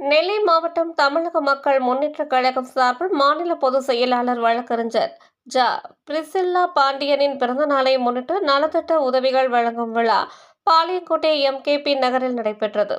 நெல்லை மாவட்டம் தமிழக மக்கள் முன்னேற்றக் கழகம் சார்பில் மாநில பொதுச் செயலாளர் வழக்கறிஞர் ஜ. பிரிசில்லா பாண்டியனின் பிறந்த நாளை முன்னிட்டு நலத்திட்ட உதவிகள் வழங்கும் விழா பாளையங்கோட்டை எம்கேபி நகரில் நடைபெற்றது.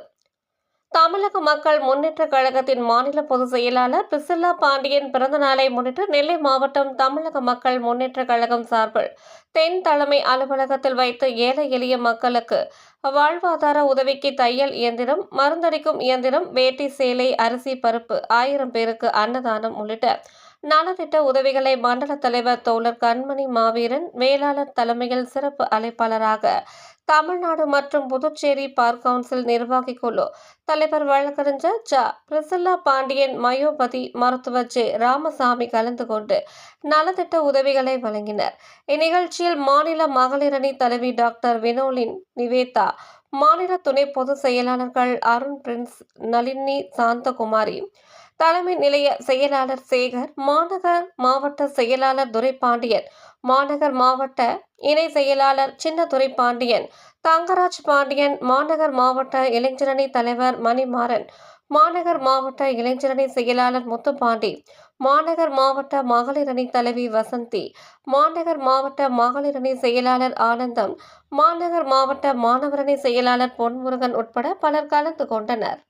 தமிழக மக்கள் முன்னேற்றக் கழகத்தின் மாநில பொதுச் செயலாளர் பிரிசில்லா பாண்டியன் பிறந்த நாளை முன்னிட்டு நெல்லை மாவட்டம் தமிழக மக்கள் முன்னேற்றக் கழகம் சார்பில் தென் தலைமை அலுவலகத்தில் வைத்து ஏழை எளிய மக்களுக்கு வாழ்வாதார உதவிக்கு தையல் இயந்திரம் மருந்தடிக்கும் இயந்திரம் வேட்டி சேலை அரிசி பருப்பு ஆயிரம் பேருக்கு அன்னதானம் உள்ளிட்ட நலத்திட்ட உதவிகளை மண்டல தலைவர் தோழர் கண்மணி மாவீரன் வேளாளர் தலைமையில் சிறப்பு அழைப்பாளராக தமிழ்நாடு மற்றும் புதுச்சேரி பார் கவுன்சில் நிர்வாகி குழு தலைவர் வழக்கறிஞர் ஜ. பிரிசில்லா பாண்டியன் மயோபதி மருத்துவர் ஜே. ராமசாமி கலந்து கொண்டு நலத்திட்ட உதவிகளை வழங்கினர். இந்நிகழ்ச்சியில் மாநில மகளிரணி தலைவி டாக்டர் வினோலின் நிவேதா மாநில துணை பொதுச் செயலாளர்கள் அருண் பிரின்ஸ் நளினி சாந்தகுமாரி தலைமை நிலைய செயலாளர் சேகர் மாநகர் மாவட்ட செயலாளர் துரைபாண்டியன் மாநகர் மாவட்ட இணை செயலாளர் சின்ன பாண்டியன் தங்கராஜ் பாண்டியன் மாநகர் மாவட்ட இளைஞரணி தலைவர் மணிமாறன் மாநகர் மாவட்ட இளைஞரணி செயலாளர் முத்துப்பாண்டி மாநகர் மாவட்ட மகளிரணி தலைவி வசந்தி மாநகர் மாவட்ட மகளிரணி செயலாளர் ஆனந்தம் மாநகர் மாவட்ட மாணவரணி செயலாளர் பொன்முருகன் உட்பட பலர் கலந்து கொண்டனர்.